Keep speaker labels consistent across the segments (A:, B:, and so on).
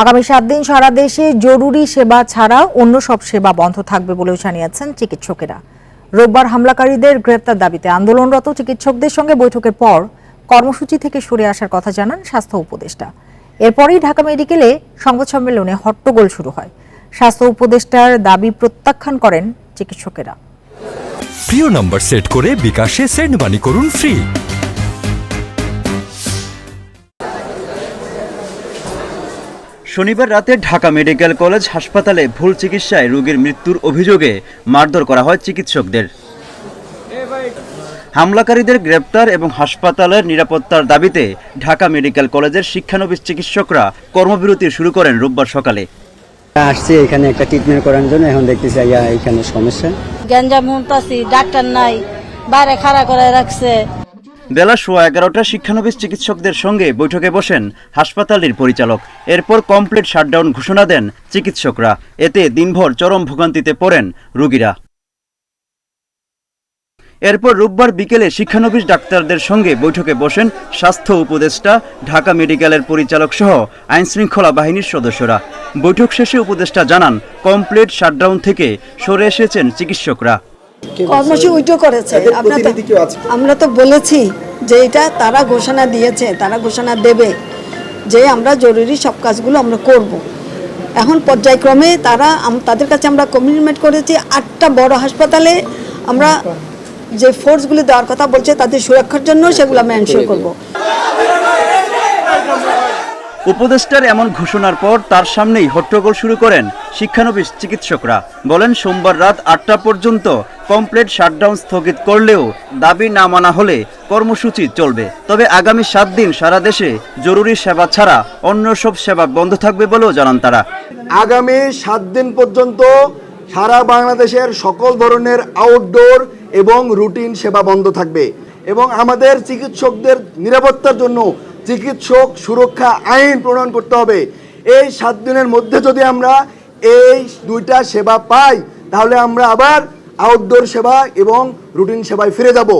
A: আগামী সাত দিন সারা দেশে জরুরি সেবা ছাড়া অন্য সব সেবা বন্ধ থাকবে বলেও জানিয়েছেন চিকিৎসকেরা। রোববার হামলাকারীদের গ্রেপ্তার দাবিতে আন্দোলনরত চিকিৎসকদের সঙ্গে বৈঠকের পর কর্মসূচি থেকে সরে আসার কথা জানান স্বাস্থ্য উপদেষ্টা। এরপরই ঢাকা মেডিকেলে সংবাদ সম্মেলনে হট্টগোল শুরু হয়। স্বাস্থ্য উপদেষ্টার দাবি প্রত্যাখ্যান করেন চিকিৎসকেরা।
B: প্রিয় নম্বর সেট করে বিকাশে সেন্ড মানি করুন ফ্রি।
C: শনিবার রাতে ঢাকা মেডিকেল কলেজ হাসপাতালে ভুল চিকিৎসায় রোগীর মৃত্যুর অভিযোগে মারধর করা হয় চিকিৎসকদের। হামলাকারীদের গ্রেপ্তার এবং হাসপাতালের নিরাপত্তার দাবিতে ঢাকা মেডিকেল কলেজের শিক্ষানবিশ চিকিৎসকরা কর্মবিরতি শুরু করেন রোববার সকালে।
D: আসছি এখানে একটা ট্রিটমেন্ট করার জন্য এখন দেখতেছি এখানে সমস্যা।
E: গ্যাঞ্জাম ডাক্তার নাই বাইরে খাড়া করে রাখছে।
C: বেলা সোয়া এগারোটা শিক্ষানবিশ চিকিৎসকদের সঙ্গে বৈঠকে বসেন হাসপাতালটির পরিচালক। এরপর কমপ্লিট শাটডাউন ঘোষণা দেন চিকিৎসকরা। এতে দিনভর চরম ভোগান্তিতে পড়েন রোগীরা। এরপর রোববার বিকেলে শিক্ষানবিশ ডাক্তারদের সঙ্গে বৈঠকে বসেন স্বাস্থ্য উপদেষ্টা, ঢাকা মেডিকেলের পরিচালক সহ আইনশৃঙ্খলা বাহিনীর সদস্যরা। বৈঠক শেষে উপদেষ্টা জানান, কমপ্লিট শাটডাউন থেকে সরে এসেছেন চিকিৎসকরা।
F: কর্মসূচি করেছে। আমরা তো বলেছি যে এটা তারা ঘোষণা দিয়েছে তারা ঘোষণা দেবে যে আমরা জরুরি সব কাজগুলো আমরা করব। এখন পর্যায়ক্রমে তারা তাদের কাছে আমরা কমিটমেন্ট করেছি আটটা বড় হাসপাতালে আমরা যে ফোর্সগুলি দেওয়ার কথা বলছে তাদের সুরক্ষার জন্য সেগুলো আমরা এনশিওর করব।
C: উপদেষ্টার এমন ঘোষণার পর তার সামনেই হট্টগোল শুরু করেন শিক্ষানবিশ চিকিৎসকরা। বলেন, সোমবার রাত আটটা পর্যন্ত কমপ্লিট শাটডাউন স্থগিত করলেও দাবি না মানা হলে কর্মসূচি চলবে। তবে আগামী সাত দিন সারা দেশে জরুরি সেবা ছাড়া অন্য সব সেবা বন্ধ থাকবে বলেও জানান তারা।
G: আগামী সাত দিন পর্যন্ত সারা বাংলাদেশের সকল ধরনের আউটডোর এবং রুটিন সেবা বন্ধ থাকবে এবং আমাদের চিকিৎসকদের নিরাপত্তার জন্য চিকিৎসক সুরক্ষা আইন প্রণয়ন করতে হবে। এই সাত দিনের মধ্যে যদি আমরা এই দুইটা সেবা পাই তাহলে আমরা আবার আউটডোর সেবা এবং রুটিন সেবায় ফিরে যাব।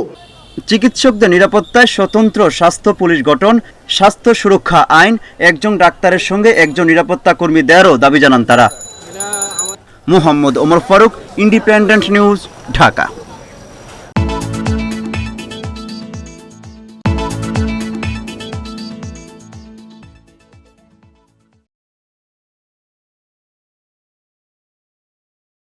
C: চিকিৎসকদের নিরাপত্তায় স্বতন্ত্র স্বাস্থ্য পুলিশ গঠন স্বাস্থ্য সুরক্ষা আইন একজন ডাক্তারের সঙ্গে একজন নিরাপত্তা কর্মী দেয়ারও দাবি জানান তারা। Mohammad Omar Faruk independent news Dhaka.